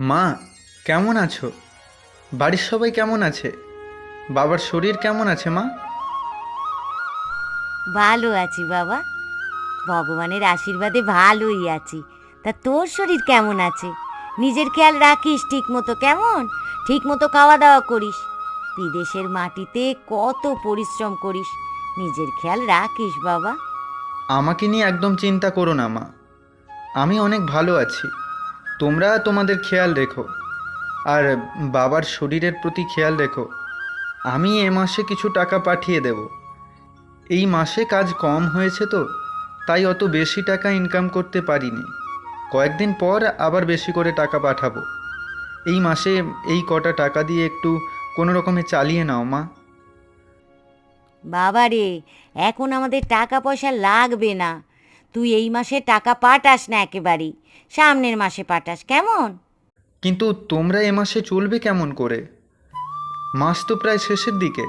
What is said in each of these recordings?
মা কেমন আছো? বাড়ির সবাই কেমন আছে? বাবার শরীর কেমন আছে মা? ভালো আছি বাবা। ভগবানের আশীর্বাদে ভালোই আছি। তা তোর শরীর কেমন আছে? নিজের খেয়াল রাখিস ঠিক মতো কেমন? ঠিক মতো খাওয়া দাওয়া করিস। বিদেশের মাটিতে কত পরিশ্রম করিস। নিজের খেয়াল রাখিস বাবা। আমাকে নিয়ে একদম চিন্তা করো না মা। আমি অনেক ভালো আছি। তোমরা তোমাদের খেয়াল রেখো। আর বাবার শরীরের প্রতি খেয়াল রেখো। আমি এ মাসে কিছু টাকা পাঠিয়ে দেব। এই মাসে কাজ কম হয়েছে তো, তাই অত বেশি টাকা ইনকাম করতে পারিনি। কয়েকদিন পর আবার বেশি করে টাকা পাঠাবো। এই মাসে এই কটা টাকা দিয়ে একটু কোনো রকমে চালিয়ে নাও, মা। বাবা রে এখন আমাদের টাকা পয়সা লাগবে না। তুই এই মাসে টাকা পাঠাস না একেবারেই। সামনের মাসে পাঠাস কেমন? কিন্তু তোমরা এ মাসে চলবে কেমন করে? মাস তো প্রায় শেষের দিকে।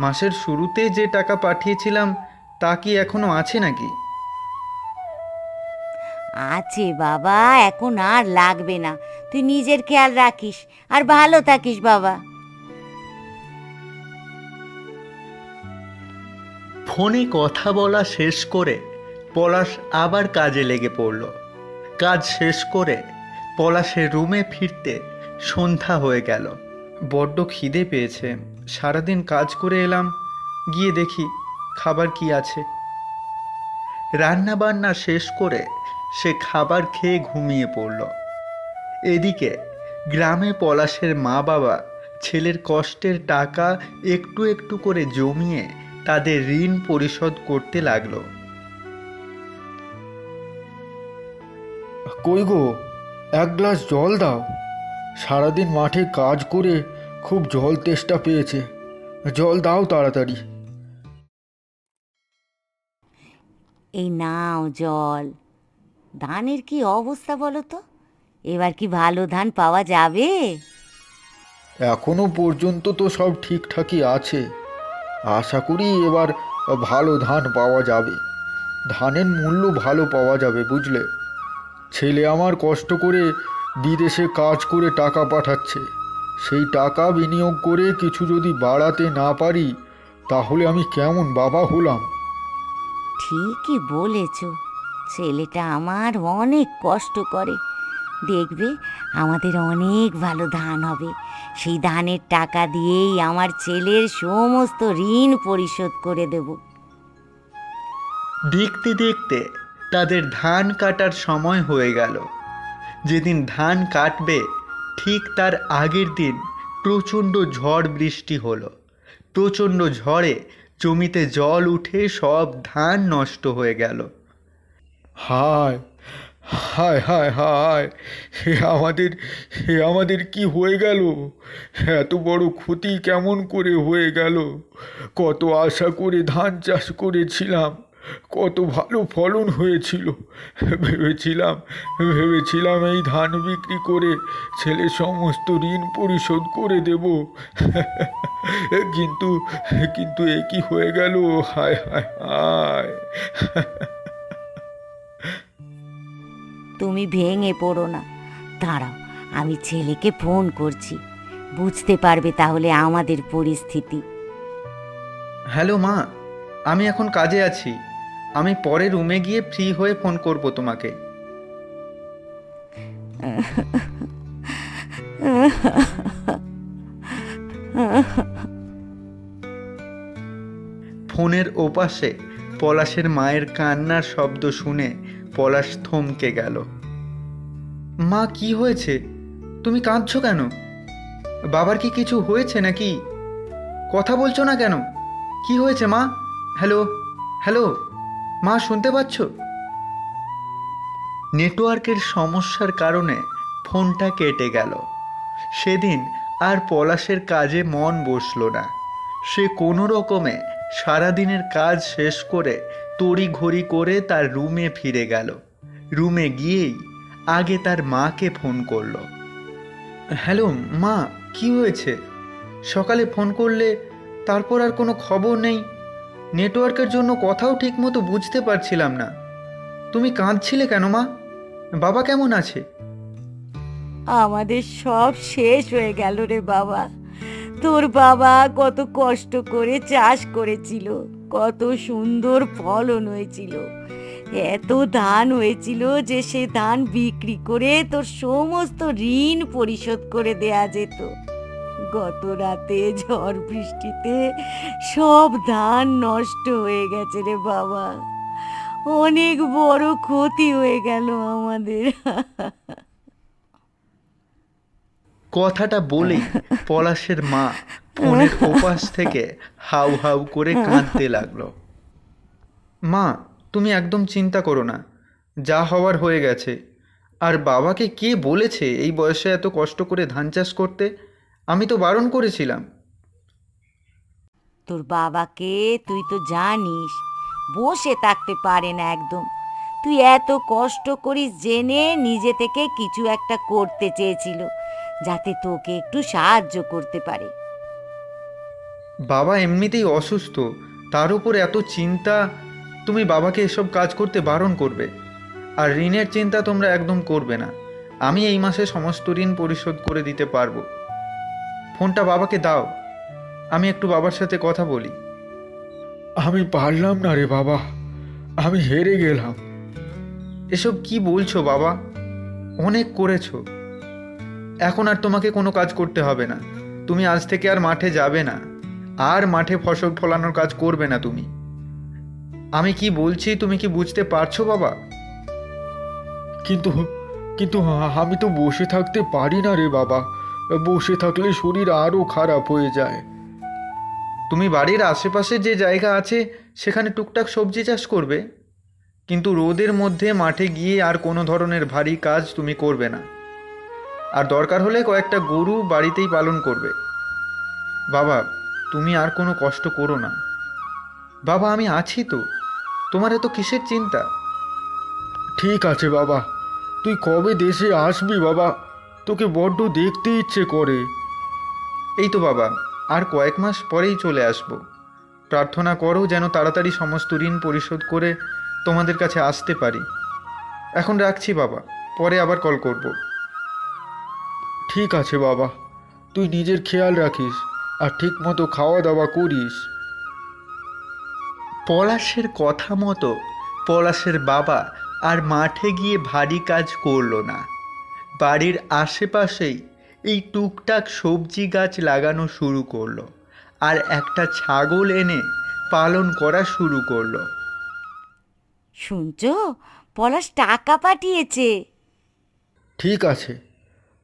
মাসের শুরুতে যে টাকা পাঠিয়েছিলাম তা কি এখনও আছে নাকি? আছে বাবা এখন আর লাগবে না। তুই নিজের খেয়াল রাখিস আর ভালো থাকিস বাবা। ফোনে কথা বলা শেষ করে পলাশ আবার কাজে লেগে পড়ল। কাজ শেষ করে পলাশের রুমে ফিরতে সন্ধ্যা হয়ে গেল। বড্ড খিদে পেয়েছে। সারাদিন কাজ করে এলাম, গিয়ে দেখি খাবার কি আছে। রান্না বান্না শেষ করে সে খাবার খেয়ে ঘুমিয়ে পড়ল। এদিকে গ্রামে পলাশের মা বাবা ছেলের কষ্টের টাকা একটু একটু করে জমিয়ে তাদের ঋণ পরিশোধ করতে লাগল। কই গো? এক গ্লাস জল দাও। সারাদিন মাঠে কাজ করে খুব জল তেষ্টা পেয়েছে। জল দাও তাড়াতাড়ি। এই নাও জল। ধানের কি অবস্থা বলো তো? এবার কি ভালো ধান পাওয়া যাবে? এখনও পর্যন্ত তো সব ঠিকঠাকই আছে। আশা করি এবার ভালো ধান পাওয়া যাবে। ধানের মূল্য ভালো পাওয়া যাবে বুঝলে? ছেলে আমার কষ্ট করে বিদেশে কাজ করে টাকা পাঠাচ্ছে। সেই টাকা বিনিয়োগ করে কিছু যদি বাড়াতে না পারি তাহলে আমি কেমন বাবা হলাম? ঠিকই বলেছ। ছেলেটা আমার অনেক কষ্ট করে। দেখবে আমাদের অনেক ভালো ধান হবে। সেই ধানের টাকা দিয়েই আমার ছেলের সমস্ত ঋণ পরিশোধ করে দেব। দেখতে দেখতে তাদের ধান কাটার সময় হয়ে গেল। যেদিন ধান কাটবে, ঠিক তার আগের দিন প্রচণ্ড ঝড় বৃষ্টি হলো। প্রচণ্ড ঝড়ে জমিতে জল উঠে সব ধান নষ্ট হয়ে গেল। হায় হায় হায় হায়, হে আমাদের হে আমাদের কি হয়ে গেল? এত বড় ক্ষতি কেমন করে হয়ে গেল? কত আশা করে ধান চাষ করেছিলাম। কত ভালো ফলন হয়েছিল। ভেবেছিলাম ভেবেছিলাম এই ধান বিক্রি করে ছেলে সমস্ত ঋণ পরিশোধ করে দেব। কিন্তু কিন্তু এ কি হয়ে গেল? হায় হায় হায়। তুমি ভেঙে পড়ো না। দাঁড়াও আমি ছেলেকে ফোন করছি। বুঝতে পারবে তাহলে আমাদের পরিস্থিতি। হ্যালো মা আমি এখন কাজে আছি। আমি পরে রুমে গিয়ে ফ্রি হয়ে ফোন করব তোমাকে। ফোনের ওপাশে পলাশের মায়ের কান্নার শব্দ শুনে পলাশ থমকে গেল। মা, কি হয়েছে? তুমি কাঁদছো কেন? বাবার কি কিছু হয়েছে নাকি? কথা বলছো না কেন? কি হয়েছে মা? Hello hello. মা, শুনতে পাচ্ছ? নেটওয়ার্কের সমস্যার কারণে ফোনটা কেটে গেল। সেদিন আর পলাশের কাজে মন বসল না। সে কোনো রকমে সারাদিনের কাজ শেষ করে তড়ি ঘড়ি করে তার রুমে ফিরে গেল। রুমে গিয়েই আগে তার মাকে ফোন করল। হ্যালো, মা, কি হয়েছে? সকালে ফোন করলে তারপর আর কোনো খবর নেই? নেটওয়ার্কের জন্য কথাও ঠিকমতো বুঝতে পারছিলাম না। তুমি কাঁদছিলে কেন, মা? বাবা কেমন আছে? আমাদের সব শেষ হয়ে গেল রে বাবা। তোর বাবা কত কষ্ট করে চাষ করেছিল, কত সুন্দর ফলন হয়েছিল। এত ধান হয়েছিল যে সে ধান বিক্রি করে তোর সমস্ত ঋণ পরিশোধ করে দেয়া যেত। গত রাতে ঝড় বৃষ্টিতে সব ধান নষ্ট হয়ে গেছে রে বাবা। অনেক বড় ক্ষতি হয়ে গেল আমাদের। কথাটা বলেই পলাশের মা ফোনের ওপাশ থেকে হাউ হাউ করে কাঁদতে লাগল। মা, তুমি একদম চিন্তা করো না, যা হওয়ার হয়ে গেছে। আর বাবাকে কে বলেছে এই বয়সে এত কষ্ট করে ধান চাষ করতে? আমি তো বারণ করেছিলাম। তোর বাবাকে তুই তো জানিস বসে থাকতে পারে না একদম। তুই এত কষ্ট করিস জেনে নিজে থেকে কিছু একটা করতে চেয়েছিল যাতে তোকে একটু সাহায্য করতে পারে। বাবা এমনিতেই অসুস্থ তার উপর এত চিন্তা তুমি বাবাকে এসব কাজ করতে বারণ করবে। আর ঋণের চিন্তা তোমরা একদম করবে না। আমি এই মাসে সমস্ত ঋণ পরিশোধ করে দিতে পারব। ফোনটা বাবাকে দাও। আমি একটু বাবার সাথে কথা বলি। আমি পারলাম না রে বাবা। আমি হেরে গেলাম। এসব কি বলছো বাবা? অনেক করেছ। এখন আর তোমাকে কোনো কাজ করতে হবে না। তুমি আজ থেকে আর মাঠে যাবে না। আর মাঠে ফসল ফলানোর কাজ করবে না তুমি। আমি কি বলছি তুমি কি বুঝতে পারছ বাবা? কিন্তু কিন্তু আমি তো বসে থাকতে পারি না রে বাবা। বসে থাকলে শরীর আরও খারাপ হয়ে যায়। তুমি বাড়ির আশেপাশে যে জায়গা আছে সেখানে টুকটাক সবজি চাষ করবে। কিন্তু রোদের মধ্যে মাঠে গিয়ে আর কোনো ধরনের ভারী কাজ তুমি করবে না। আর দরকার হলে কয়েকটা গরু বাড়িতেই পালন করবে। বাবা তুমি আর কোনো কষ্ট করো না। বাবা আমি আছি তো। তোমার এত কিসের চিন্তা? ঠিক আছে বাবা। তুই কবে দেশে আসবি বাবা? তোকে বড্ড দেখতে ইচ্ছে করে। এই তো বাবা, আর কয়েক মাস পরেই চলে আসব। প্রার্থনা করো যেন তাড়াতাড়ি সমস্ত ঋণ পরিশোধ করে তোমাদের কাছে আসতে পারি। এখন রাখছি বাবা, পরে আবার কল করব। ঠিক আছে বাবা, তুই নিজের খেয়াল রাখিস আর ঠিক মতো খাওয়া দাওয়া করিস। পলাশের কথা মতো পলাশের বাবা আর মাঠে গিয়ে ভারী কাজ করল না। বাড়ির আশেপাশেই এই টুকটাক সবজি গাছ লাগানো শুরু করল আর একটা ছাগল এনে পালন করা শুরু করল। শুনছ? পলাশ টাকা পাঠিয়েছে। ঠিক আছে।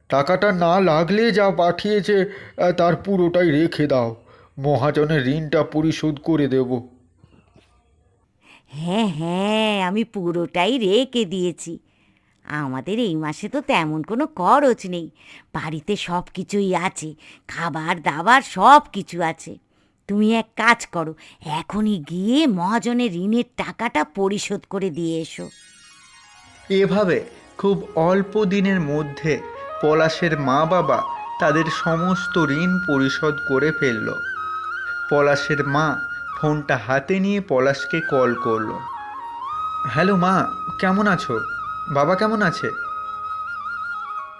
টাকাটা না লাগলে যা পাঠিয়েছে আহ, তার পুরোটাই রেখে দাও। মহাজনের ঋণটা পরিশোধ করে দেব। হ্যাঁ হ্যাঁ আমি পুরোটাই রেখে দিয়েছি। আমাদের এই মাসে তো তেমন কোনো খরচ নেই। বাড়িতে সব কিছুই আছে, খাবার দাবার সব কিছু আছে। তুমি এক কাজ করো, এখনই গিয়ে মহাজনের ঋণের টাকাটা পরিশোধ করে দিয়ে এসো। এভাবে খুব অল্প দিনের মধ্যে পলাশের মা বাবা তাদের সমস্ত ঋণ পরিশোধ করে ফেলল। পলাশের মা ফোনটা হাতে নিয়ে পলাশকে কল করল। হ্যালো মা, কেমন আছো? বাবা কেমন আছে?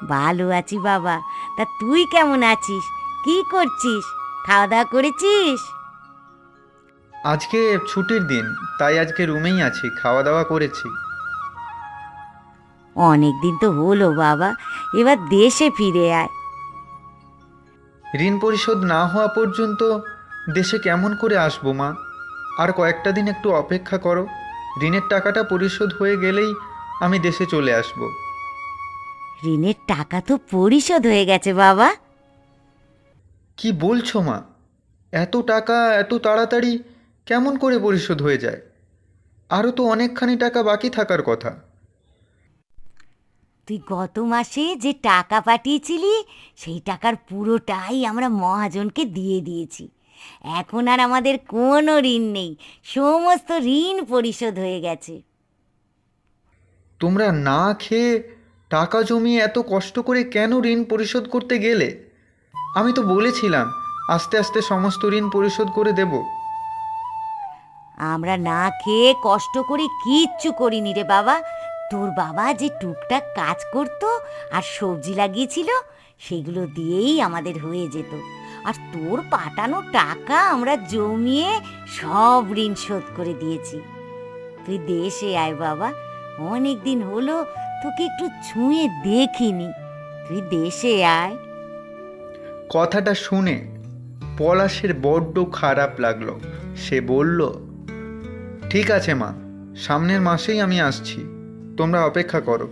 ভালো আছি বাবা। তা তুই কেমন আছিস? কি করছিস? খাওয়া দাওয়া করেছিস? আজকে ছুটির দিন তাই আজকে রুমেই আছি খাওয়া দাওয়া করেছি। অনেক দিন তো হলো বাবা এবার দেশে ফিরে আয়। ঋণ পরিশোধ না হওয়া পর্যন্ত দেশে কেমন করে আসব মা? আর কয়েকটা দিন একটু অপেক্ষা করো। ঋণের টাকাটা পরিশোধ হয়ে গেলেই আমি দেশে চলে আসব। ঋণের টাকা তো পরিশোধ হয়ে গেছে বাবা। কি বলছো মা? এত টাকা এত তাড়াতাড়ি কেমন করে পরিশোধ হয়ে যায়? আরও তো অনেকখানি টাকা বাকি থাকার কথা। তুই গত মাসে যে টাকা পাঠিয়েছিলি সেই টাকার পুরোটাই আমরা মহাজনকে দিয়ে দিয়েছি। এখন আর আমাদের কোনো ঋণ নেই। সমস্ত ঋণ পরিশোধ হয়ে গেছে। তোমরা না খেয়ে টাকা জমিয়ে এত কষ্ট করে কেন ঋণ পরিশোধ করতে গেলে? আমি তো বলেছিলাম, আস্তে আস্তে সমস্ত ঋণ পরিশোধ করে দেব। আমরা না খেয়ে কষ্ট করে কিচ্ছু করিনি রে বাবা। তোর বাবা যে টুকটাক কাজ করত আর সবজি লাগিয়েছিল, সেগুলো দিয়েই আমাদের হয়ে যেত। আর তোর পাঠানো টাকা আমরা জমিয়ে সব ঋণ শোধ করে দিয়েছি। তুই দেশে আয় বাবা। অনেক দিন হলো তোকে একটু ছুঁয়ে দেখিনি। তুই দেশে আয়। কথাটা শুনে পলাশের বড্ড খারাপ লাগল। সে বলল, ঠিক আছে মা, সামনের মাসেই আমি আসছি। তোমরা অপেক্ষা করো।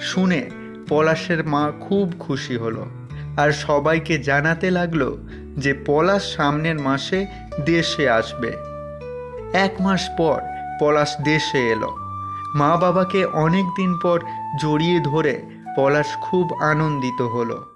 শুনে পলাশের মা খুব খুশি হলো আর সবাইকে জানাতে লাগল যে পলাশ সামনের মাসে দেশে আসবে। এক মাস পর পলাশ দেশে এলো। মা বাবাকে অনেক দিন পর জড়িয়ে ধরে পলাশ খুব আনন্দিত হলো।